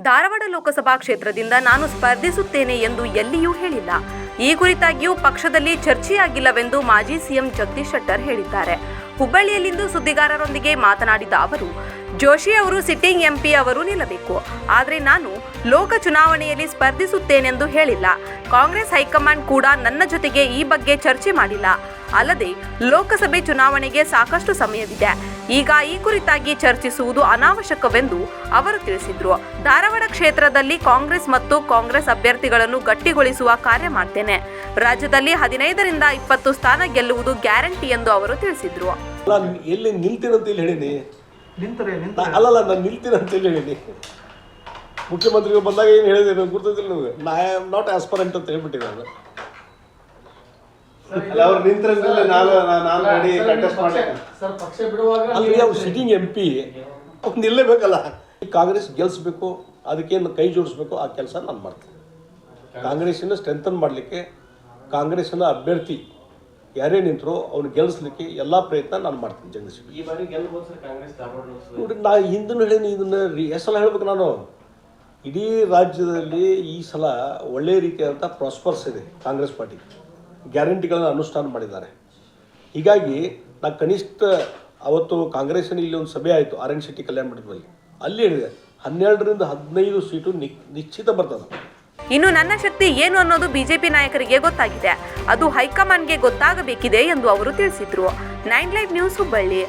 ಧಾರವಾಡ ಲೋಕಸಭಾ ಕ್ಷೇತ್ರದಿಂದ ನಾನು ಸ್ಪರ್ಧಿಸುತ್ತೇನೆ ಎಂದು ಎಲ್ಲಿಯೂ ಹೇಳಿಲ್ಲ. ಈ ಕುರಿತಾಗಿಯೂ ಪಕ್ಷದಲ್ಲಿ ಚರ್ಚೆಯಾಗಿಲ್ಲವೆಂದು ಮಾಜಿ ಸಿಎಂ ಜಗದೀಶ್ ಶೆಟ್ಟರ್ ಹೇಳಿದ್ದಾರೆ. ಹುಬ್ಬಳ್ಳಿಯಲ್ಲಿಂದು ಸುದ್ದಿಗಾರರೊಂದಿಗೆ ಮಾತನಾಡಿದ ಅವರು, ಜೋಶಿ ಅವರು ಸಿಟ್ಟಿಂಗ್ ಎಂಪಿ ಅವರು ನಿಲ್ಲಬೇಕು. ಆದರೆ ನಾನು ಲೋಕ ಚುನಾವಣೆಯಲ್ಲಿ ಸ್ಪರ್ಧಿಸುತ್ತೇನೆಂದು ಹೇಳಿಲ್ಲ. ಕಾಂಗ್ರೆಸ್ ಹೈಕಮಾಂಡ್ ಕೂಡ ನನ್ನ ಜೊತೆಗೆ ಈ ಬಗ್ಗೆ ಚರ್ಚೆ ಮಾಡಿಲ್ಲ. ಅಲ್ಲದೆ ಲೋಕಸಭೆ ಚುನಾವಣೆಗೆ ಸಾಕಷ್ಟು ಸಮಯವಿದೆ. ಈಗ ಈ ಕುರಿತಾಗಿ ಚರ್ಚಿಸುವುದು ಅನಾವಶ್ಯಕವೆಂದು ಅವರು ತಿಳಿಸಿದ್ರು. ಧಾರವಾಡ ಕ್ಷೇತ್ರದಲ್ಲಿ ಕಾಂಗ್ರೆಸ್ ಮತ್ತು ಕಾಂಗ್ರೆಸ್ ಅಭ್ಯರ್ಥಿಗಳನ್ನು ಗಟ್ಟಿಗೊಳಿಸುವ ಕಾರ್ಯ ಮಾಡ್ತೇನೆ. ರಾಜ್ಯದಲ್ಲಿ ಹದಿನೈದರಿಂದ ಇಪ್ಪತ್ತು ಸ್ಥಾನ ಗೆಲ್ಲುವುದು ಗ್ಯಾರಂಟಿ ಎಂದು ಅವರು ತಿಳಿಸಿದ್ರು. ಅಲ್ಲ ಎಲ್ಲಿ ನಿಲ್ತೀನಂತ ಇಲ್ಲಿ ಹೇಳೀನಿ ಅಲ್ಲಲ್ಲ ನಾನು ನಿಲ್ತೀನಂತ ಹೇಳಿ ಹೇಳೀನಿ ಮುಖ್ಯಮಂತ್ರಿಗಳು ಬಂದಾಗ ಏನು ಹೇಳಿದೆ ಗುರುತಿಲ್ಲ ಗುರ್ತದಿಲ್ಲ ನಿಮಗೆ. ನಾ ಐ ಆಮ್ ನಾಟ್ ಆಸ್ಪರೆಂಟ್ ಅಂತ ಹೇಳ್ಬಿಟ್ಟಿದ್ದೆ ನಾನು. ಅಲ್ಲಿ ಅವ್ರು ಸಿಟ್ಟಿಂಗ್ ಎಂ ಪಿ ನಿಲ್ಲೇಬೇಕಲ್ಲ. ಕಾಂಗ್ರೆಸ್ ಗೆಲ್ಲಿಸ್ಬೇಕು ಅದಕ್ಕೇನು ಕೈ ಜೋಡಿಸ್ಬೇಕು ಆ ಕೆಲಸ ನಾನು ಮಾಡ್ತೀನಿ. ಕಾಂಗ್ರೆಸ್ಸಿನ ಸ್ಟ್ರೆಂಥನ್ ಮಾಡಲಿಕ್ಕೆ ಕಾಂಗ್ರೆಸ್ಸಿನ ಅಭ್ಯರ್ಥಿ ಯಾರೇ ನಿಂತರು ಅವ್ನು ಗೆಲ್ಲಿಸ್ಲಿಕ್ಕೆ ಎಲ್ಲ ಪ್ರಯತ್ನ ನಾನು ಮಾಡ್ತೀನಿ ಜಗದೀಶ್ ನೋಡಿ ನಾ ಹಿಂದೂ ಹೇಳೀನಿ ಇದನ್ನು ರೀ ಎಷ್ಟು ಸಲ ಹೇಳ್ಬೇಕು ನಾನು. ಇಡೀ ರಾಜ್ಯದಲ್ಲಿ ಈ ಸಲ ಒಳ್ಳೆಯ ರೀತಿಯಾದಂಥ ಪ್ರಾಸ್ಪರ್ಸ್ ಇದೆ ಕಾಂಗ್ರೆಸ್ ಪಾರ್ಟಿ. ಗ್ಯಾರಂಟಿಗಳನ್ನು ಅನುಷ್ಠಾನ ಮಾಡಿದ್ದಾರೆ. ಹೀಗಾಗಿ ನಾ ಕನಿಷ್ಠ ಅವತ್ತು ಕಾಂಗ್ರೆಸ್ಸಿನ ಇಲ್ಲಿ ಒಂದು ಸಭೆ ಆಯಿತು, ಆರ್ ಎನ್ ಶೆಟ್ಟಿ ಕಲ್ಯಾಣ ಮಂಟಪದಲ್ಲಿ. ಅಲ್ಲಿ ಹೇಳಿದೆ, ಹನ್ನೆರಡರಿಂದ ಹದಿನೈದು ಸೀಟು ನಿಶ್ಚಿತ ಬರ್ತದೆ. ಇನ್ನು ನನ್ನ ಶಕ್ತಿ ಏನು ಅನ್ನೋದು ಬಿಜೆಪಿ ನಾಯಕರಿಗೆ ಗೊತ್ತಾಗಿದೆ. ಅದು ಹೈಕಮಾಂಡ್ಗೆ ಗೊತ್ತಾಗಬೇಕಿದೆ ಎಂದು ಅವರು ತಿಳಿಸಿದ್ರು. Nine live news Hubballi.